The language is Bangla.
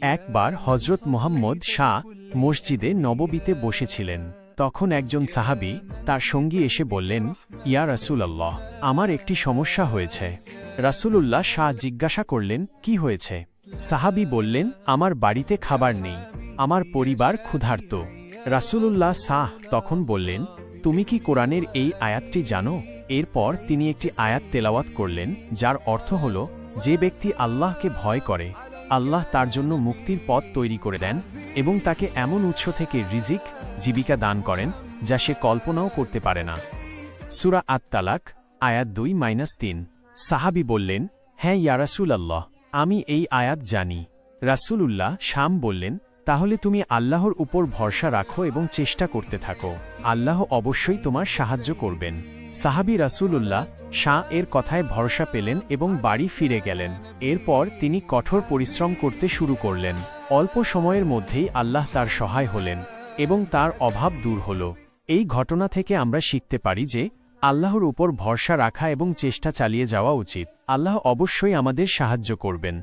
একবার হজরত মোহাম্মদ শাহ মসজিদে নববীতে বসেছিলেন। তখন একজন সাহাবি তার সঙ্গী এসে বললেন, ইয়া রাসূলাল্লাহ, আমার একটি সমস্যা হয়েছে। রাসূলুল্লাহ শাহ জিজ্ঞাসা করলেন, কি হয়েছে? সাহাবি বললেন, আমার বাড়িতে খাবার নেই, আমার পরিবার ক্ষুধার্ত। রাসূলুল্লাহ শাহ তখন বললেন, তুমি কি কোরআনের এই আয়াতটি জানো? এরপর তিনি একটি আয়াত তেলাওয়াত করলেন, যার অর্থ হল, যে ব্যক্তি আল্লাহকে ভয় করে আল্লাহ তার জন্য মুক্তির পথ তৈরি করে দেন এবং তাকে এমন উৎস থেকে রিজিক, জীবিকা দান করেন, যা সে কল্পনাও করতে পারে না। সুরা আত তালাক আয়াত দুই মাইনাস তিন। সাহাবি বললেন হ্যাঁ ইয়া ইয়ারাসুল আল্লাহ আমি এই আয়াত জানি। রাসূলুল্লাহ শাম বললেন, তাহলে তুমি আল্লাহর উপর ভরসা রাখো এবং চেষ্টা করতে থাকো। আল্লাহ অবশ্যই তোমার সাহায্য করবেন। সাহাবি রাসূলুল্লাহ শাহ এর কথায় ভরসা পেলেন এবং বাড়ি ফিরে গেলেন। এরপর তিনি কঠোর পরিশ্রম করতে শুরু করলেন। অল্প সময়ের মধ্যেই আল্লাহ তার সহায় হলেন এবং তার অভাব দূর হল। এই ঘটনা থেকে আমরা শিখতে পারি যে আল্লাহর উপর ভরসা রাখা এবং চেষ্টা চালিয়ে যাওয়া উচিত। আল্লাহ অবশ্যই আমাদের সাহায্য করবেন।